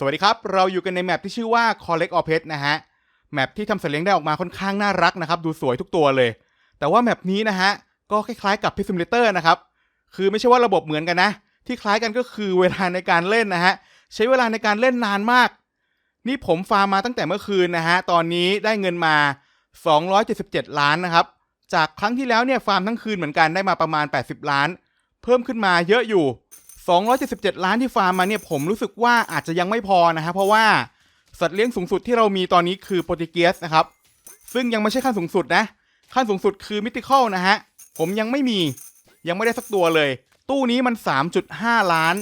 สวัสดีครับ เราอยู่กันในแมปที่ชื่อว่า Collect or Pet นะฮะ แมปที่ทำสัตว์เลี้ยงได้ออกมาค่อนข้างน่ารักนะครับ ดูสวยทุกตัวเลย แต่ว่าแมปนี้นะฮะ ก็คล้ายๆกับ Pet Simulator นะครับ คือไม่ใช่ว่าระบบเหมือนกันนะ ที่คล้ายกันก็คือเวลาในการเล่นนะฮะ ใช้เวลาในการเล่นนานมาก นี่ผมฟาร์มมาตั้งแต่เมื่อคืนนะฮะ ตอนนี้ได้เงินมา 277 ล้านนะครับ จากครั้งที่แล้วเนี่ยฟาร์มทั้งคืนเหมือนกันได้มาประมาณ 80 ล้าน เพิ่มขึ้นมาเยอะอยู่ 277 ล้านที่ฟาร์มมาเนี่ยผมรู้สึกว่าอาจจะยังไม่พอนะฮะเพราะว่าสัตว์เลี้ยงสูงสุดที่เรามีตอนนี้คือโปรตุเกสนะครับ ซึ่งยังไม่ใช่ขั้นสูงสุดนะ ขั้นสูงสุดคือมิติคอลนะฮะ ผมยังไม่มียังไม่ได้สักตัวเลย ตู้นี้มัน 3.5 ล้าน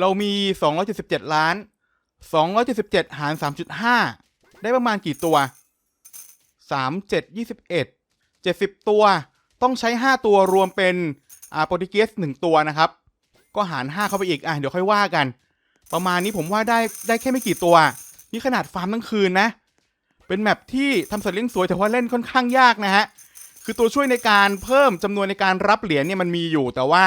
เรามี 277 ล้าน 277 หาร 3.5 ได้ประมาณกี่ตัว 3 7 21 70 ตัว ต้องใช้ 5 ตัวรวมเป็นอ่าโปรตุเกส1ตัวนะครับ ก็หาร 5 เข้าไปอีก อะ เดี๋ยวค่อยว่ากัน ประมาณนี้ผมว่าได้ได้แค่ไม่กี่ตัว นี่ขนาดฟาร์มทั้งคืนนะ เป็นแมปที่ทำสัตว์เลี้ยงสวยแต่ว่าเล่นค่อนข้างยากนะฮะ คือตัวช่วยในการเพิ่มจำนวนในการรับเหรียญเนี่ยมันมีอยู่แต่ว่า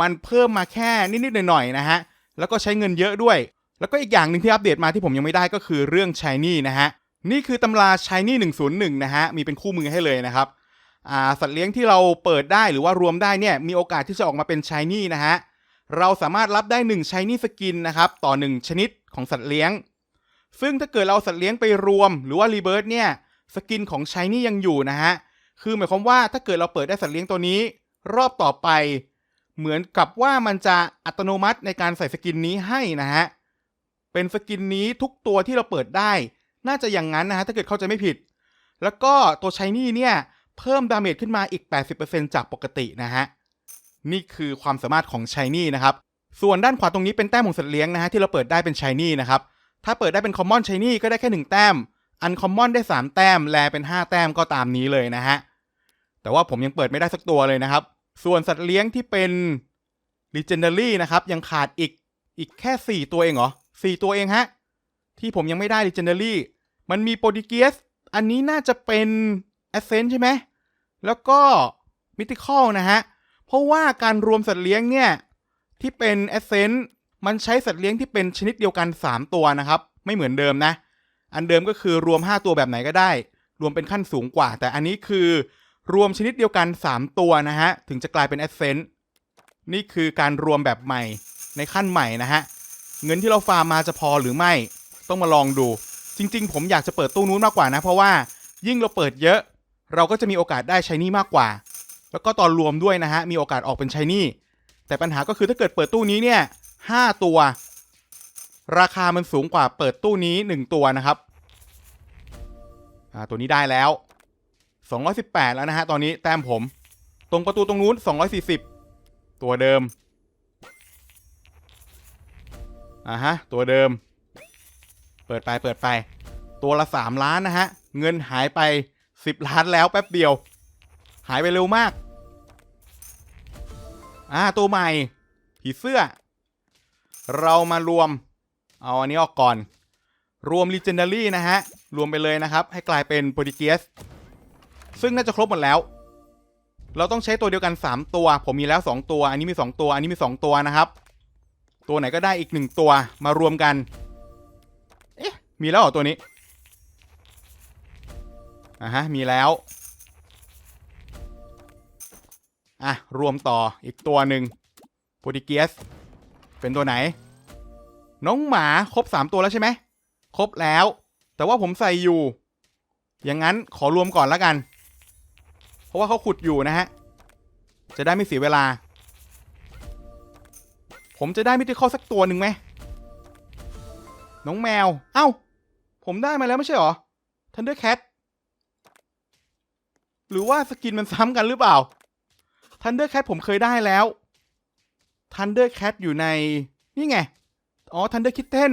มันเพิ่มมาแค่นิดๆหน่อยๆนะฮะ แล้วก็ใช้เงินเยอะด้วย แล้วก็อีกอย่างหนึ่งที่อัปเดตมาที่ผมยังไม่ได้ก็คือเรื่อง Shiny นะฮะ นี่คือตำรา Shiny 101นะฮะ มีเป็นคู่มือให้เลยนะครับ อ่า สัตว์เลี้ยงที่เราเปิดได้หรือว่ารวมได้เนี่ย มีโอกาสที่จะออกมาเป็น Shiny นะฮะ เราสามารถรับได้1 Shiny Skin นะครับต่อ 1 ชนิดของสัตว์เลี้ยง ซึ่งถ้าเกิดเราสัตว์เลี้ยงไปรวม หรือว่ารีเบิร์ตเนี่ยสกินของ Shiny ยังอยู่นะฮะคือหมายความว่าถ้าเกิดเราเปิดได้สัตว์เลี้ยงตัวนี้ รอบต่อไป เหมือนกับว่ามันจะอัตโนมัติในการใส่สกินนี้ให้นะฮะเป็นสกินนี้ทุกตัวที่เราเปิดได้ น่าจะอย่างนั้นนะฮะถ้าเกิดเข้าใจไม่ผิด แล้วก็ตัวชายนี่เนี่ยเพิ่มดาเมจขึ้นมาอีก 80%จากปกตินะฮะ นี่คือความสามารถของชายนี่นะครับ ส่วนด้านขวาตรงนี้เป็นแต้มของสัตว์เลี้ยงนะฮะที่เราเปิดได้เป็นชายนี่นะครับ ถ้าเปิดได้เป็นคอมมอนชายนี่ก็ได้แค่ 1 แต้ม อันคอมมอนได้ 3 แต้ม แลเป็น 5 แต้มก็ตามนี้เลยนะฮะ แต่ว่าผมยังเปิดไม่ได้สักตัวเลยนะครับ ส่วนสัตว์เลี้ยงที่เป็น Legendary นะครับ ยังขาดอีกอีกแค่ 4 ตัวเองเหรอ4ตัวเองฮะ ที่ผมยังไม่ได้ Legendary มันมีโปรดิเกียสอันนี้น่าจะเป็น Ascent ใช่ไหมแล้วก็ Mythical นะฮะ เพราะว่าการรวมสัตว์เลี้ยงเนี่ย ที่เป็น Ascent มันใช้สัตว์เลี้ยงที่เป็นชนิดเดียวกัน 3 ตัวนะครับ ไม่เหมือนเดิมนะ อันเดิมก็คือรวม 5 ตัวแบบไหนก็ได้ รวมเป็นขั้นสูงกว่า แต่อันนี้คือรวมชนิดเดียวกัน 3 ตัวนะฮะ ถึงจะกลายเป็น Ascent นี่คือการรวมแบบใหม่ในขั้นใหม่นะฮะ เงินที่เราฟาร์มมาจะพอหรือไม่ ต้องมาลองดู จริง ๆ ผมอยากจะเปิดตู้นู้นมากกว่านะ เพราะว่ายิ่งเราเปิดเยอะ เราก็จะมีโอกาสได้ใช้นี่มากกว่า แล้วก็ตอนรวมด้วยนะฮะ มีโอกาสออกเป็นใช้นี่ แต่ปัญหาก็คือถ้าเกิดเปิดตู้นี้เนี่ยห้าตัว ราคามันสูงกว่าเปิดตู้นี้หนึ่งตัวนะครับ อ่า ตัวนี้ได้แล้ว218แล้วนะฮะ ตอนนี้แต้มผม ตรงประตูตรงนู้น240ตัวเดิม อ่าฮะ ตัวเดิม เปิดไป เปิดไป ตัวละ3ล้านนะฮะ เงินหายไป10ล้านแล้วแป๊บเดียว หายไปเร็วมาก อ่า ตัวใหม่ ผีเสื้อ เรามารวม เอาอันนี้ออกก่อน รวม Legendary นะฮะ รวมไปเลยนะครับ ให้กลายเป็นโปรดิเกียสซึ่งน่าจะครบหมดแล้ว เราต้องใช้ตัวเดียวกัน 3 ตัว ผมมีแล้ว 2 ตัว อันนี้มี 2 ตัว อันนี้มี 2 ตัวนะครับ ตัวไหนก็ได้อีก 1 ตัว มารวมกัน เอ๊ะ มีแล้วเหรอตัวนี้อะฮะ มีแล้ว อะ รวมต่ออีกตัวหนึ่งโปรดิเกียส เป็นตัวไหน น้องหมาครบ 3 ตัวแล้วใช่ไหม ครบแล้ว แต่ว่าผมใส่อยู่ อย่างนั้นขอรวมก่อนแล้วกัน เพราะว่าเขาขุดอยู่นะฮะ จะได้ไม่เสียเวลา ผมจะได้มิติคอสักตัวหนึ่งไหม น้องแมว เอ้า ผมได้มาแล้วไม่ใช่หรอ Thunder Cat หรือว่าสกินมันซ้ำกันหรือเปล่า Thunder Cat ผมเคยได้แล้ว Thunder Cat อยู่ใน นี่ไง อ๋อ Thunder Kitten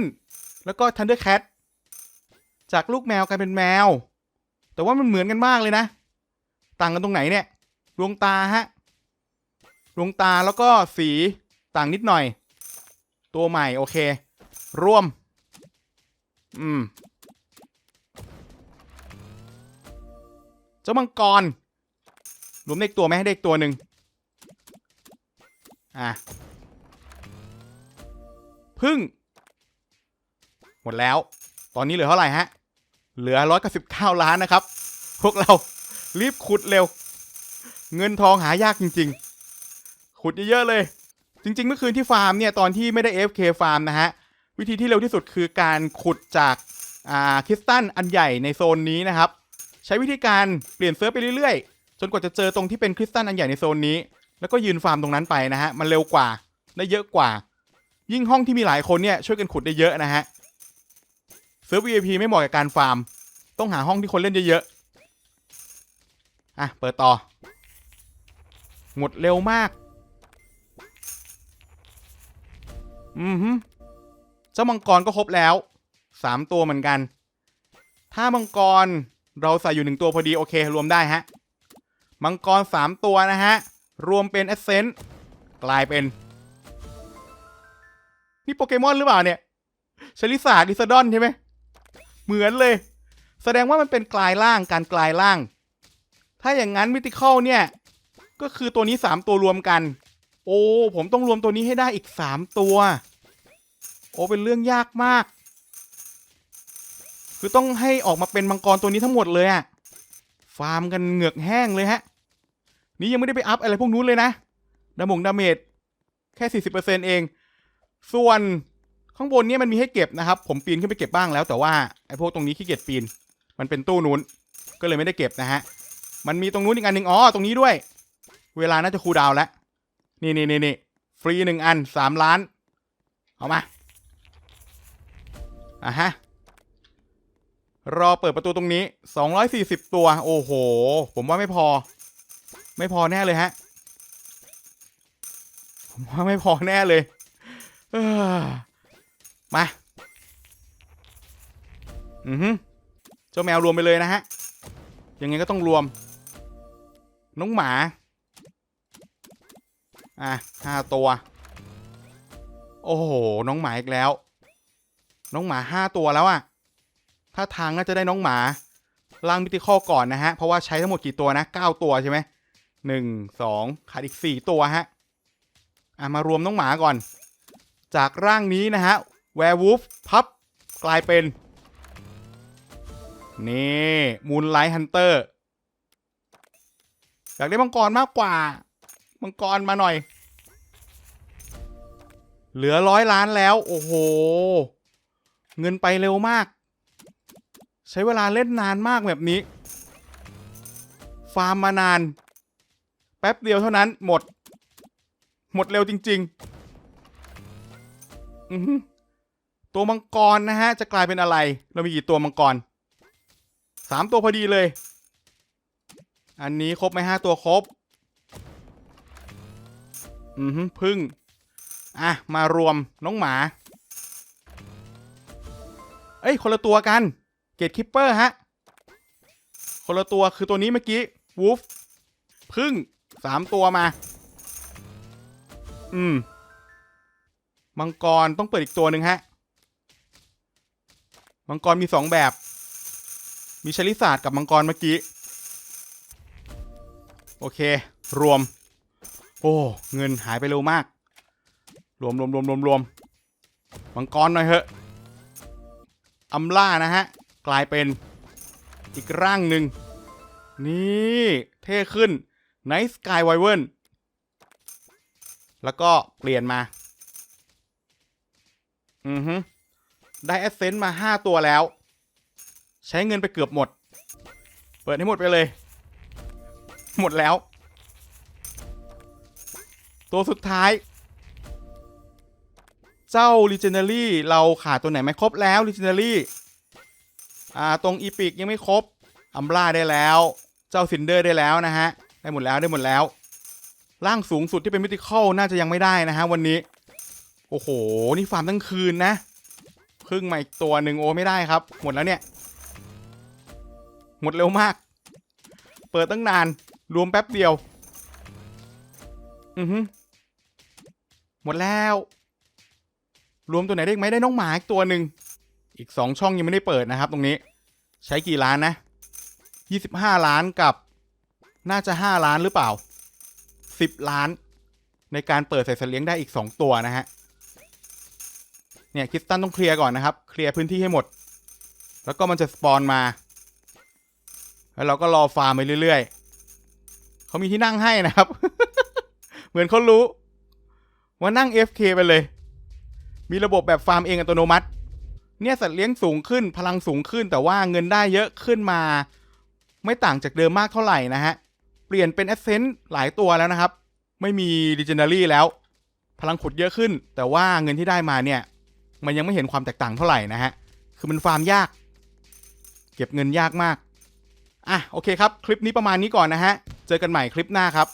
แล้วก็ Thunder Cat จากลูกแมวกลายเป็นแมว แต่ว่ามันเหมือนกันมากเลยนะ ต่างกันตรงไหนเนี่ย ดวงตาฮะ ดวงตาแล้วก็สีต่างนิดหน่อย ตัวใหม่โอเค ร่วม อืม เจ้ามังกรรวมได้อีกตัวไหมให้ได้อีกตัวหนึ่ง อะพึ่ง หมดแล้ว ตอนนี้เหลือเท่าไหร่ฮะ เหลือร้อยกับสิบเก้าล้านนะครับ พวกเรารีบขุดเร็ว เงินทองหายากจริง ๆ ขุดเยอะๆเลย จริง ๆ เมื่อคืนที่ฟาร์มเนี่ย ตอนที่ไม่ได้ FK ฟาร์มนะฮะ วิธีที่เร็วที่สุดคือการขุดจากอ่าคริสตัลอันใหญ่ในโซนนี้นะครับ ใช้วิธีการเปลี่ยนเซิร์ฟไปเรื่อยๆ จนกว่าจะเจอตรงที่เป็นคริสตัลอันใหญ่ในโซนนี้ แล้วก็ยืนฟาร์มตรงนั้นไปนะฮะ มันเร็วกว่าได้เยอะกว่า ยิ่งห้องที่มีหลายคนเนี่ยช่วยกันขุดได้เยอะนะฮะเซิร์ฟ VIP ไม่เหมาะกับการฟาร์ม ต้องหาห้องที่คนเล่นเยอะๆ อะ เปิดต่อ หมดเร็วมาก อือฮึเจ้ามังกรก็ครบแล้วสามตัวเหมือนกัน ถ้ามังกรเราใส่อยู่หนึ่งตัวพอดีโอเค รวมได้ฮะ มังกรสามตัวนะฮะ รวมเป็นเอเซนต์กลายเป็น นี่โปเกมอนหรือเปล่าเนี่ยชลิสาดิสดอนใช่ไหม เหมือนเลย แสดงว่ามันเป็นกลายร่างการกลายร่าง ถ้าอย่างนั้นมิติคอลเนี่ย ก็คือตัวนี้ 3 ตัวรวมกัน โอ้ ผมต้องรวมตัวนี้ให้ได้อีก 3 ตัว โอ้ เป็นเรื่องยากมาก คือต้องให้ออกมาเป็นมังกรตัวนี้ทั้งหมดเลยอะฟาร์มกันเหงือกแห้งเลยฮะ นี่ยังไม่ได้ไปอัพอะไรพวกนู้นเลยนะดามงดาเมจแค่ 40%เอง ส่วนข้างบนนี่ยมันมีให้เก็บนะครับ ผมปีนขึ้นไปเก็บบ้างแล้ว แต่ว่าไอ้พวกตรงนี้ขี้เกียจปีน มันเป็นตู้นู้น ก็เลยไม่ได้เก็บนะฮะ มันมีตรงนู้นอีกอันหนึ่งอ๋อ ตรงนี้ด้วย เวลาน่าจะคูดาวแล้ว นี่นี่นี่นี่ฟรีหนึ่งอันสามล้าน เอามา อะฮะ รอเปิดประตูตรงนี้ 240 ตัว โอ้โห ผมว่าไม่พอ ไม่พอแน่เลยฮะ ผมว่าไม่พอแน่เลยเออมา อือฮึเจ้าแมวรวมไปเลยนะฮะ ยังไงก็ต้องรวม น้องหมา อะห้าตัว โอ้โห น้องหมาอีกแล้ว น้องหมาห้าตัวแล้วอะถ้าทางน่าจะได้น้องหมาล่างมิติข้อก่อนนะฮะ เพราะว่าใช้ทั้งหมดกี่ตัวนะเก้าตัวใช่ไหม หนึ่งสองขาดอีกสี่ตัวฮะอะมารวมน้องหมาก่อน จากร่างนี้นะฮะแวร์วูฟพับกลายเป็น นี่มูนไลท์ฮันเตอร์อยากได้มังกรมากกว่า มังกรมาหน่อย เหลือร้อยล้านแล้ว โอ้โห เงินไปเร็วมาก ใช้เวลาเล่นนานมากแบบนี้ ฟาร์มมานาน แป๊บเดียวเท่านั้นหมด หมดเร็วจริง ๆ อือตัวมังกรนะฮะ จะกลายเป็นอะไร เรามีกี่ตัวมังกรสามตัวพอดีเลย อันนี้ครบไหมห้าตัวครบ อือฮึพึ่ง อะ มารวมน้องหมา เอ้ย คนละตัวกัน เกตคิปเปอร์ฮะ คนละตัวคือตัวนี้เมื่อกี้ วูฟ พึ่ง สามตัวมา อืม มังกรต้องเปิดอีกตัวหนึ่งฮะ มังกรมีสองแบบ มีชลิศาสตร์กับมังกรเมื่อกี้ โอเค รวม โอ้ เงินหายไปเร็วมาก รวมรวมรวมรวมรวมมังกรหน่อยเหอะอัมล่านะฮะ กลายเป็นอีกร่างหนึ่งนี่ เท่ขึ้น Night Sky w y v e r n แล้วก็เปลี่ยนมา อือฮึได้แอสเซนต์มา 5 ตัวแล้ว ใช้เงินไปเกือบหมด เปิดให้หมดไปเลย หมดแล้ว ตัวสุดท้าย เจ้า Legendary เราขาดตัวไหนไหมครบแล้ว Legendary อ่า ตรงอีพิกยังไม่ครบอัมบลาได้แล้ว เจ้าซินเดอร์ได้แล้วนะฮะ ได้หมดแล้วได้หมดแล้ว ร่างสูงสุดที่เป็นมิติคอลน่าจะยังไม่ได้นะฮะวันนี้ โอ้โห นี่ฟาร์มทั้งคืนนะพึ่งมาอีกตัวหนึ่งโอไม่ได้ครับ หมดแล้วเนี่ย หมดเร็วมาก เปิดตั้งนาน รวมแป๊บเดียว อือฮึหมดแล้ว รวมตัวไหนได้ไหมได้น้องหมาอีกตัวหนึ่งอีกสองช่องยังไม่ได้เปิดนะครับ ตรงนี้ ใช้กี่ล้านนะยี่สิบห้าล้านกับ น่าจะห้าล้านหรือเปล่าสิบล้าน ในการเปิดใส่สัตว์เลี้ยงได้อีกสองตัวนะฮะเเนี่ยคริสตันต้องเคลียร์ก่อนนะครับ เคลียร์พื้นที่ให้หมด แล้วก็มันจะสปอนมา แล้วเราก็รอฟาร์มไปเรื่อยๆ เขามีที่นั่งให้นะครับ เหมือนเขารู้ ว่านั่ง FK ไปเลย มีระบบแบบฟาร์มเองอัตโนมัติ เนี่ยสัตว์เลี้ยงสูงขึ้น พลังสูงขึ้น แต่ว่าเงินได้เยอะขึ้นมา ไม่ต่างจากเดิมมากเท่าไหร่นะฮะ เปลี่ยนเป็น a อ c เซนต์หลายตัวแล้วนะครับ ไม่มี Legendary แล้ว พลังขุดเยอะขึ้น แต่ว่าเงินที่ได้มาเนี่ย มันยังไม่เห็นความแตกต่างเท่าไหร่นะฮะ คือมันฟาร์มยาก เก็บเงินยากมาก อะโอเคครับ คลิปนี้ประมาณนี้ก่อนนะฮะ เจอกันใหม่คลิปหน้าครับ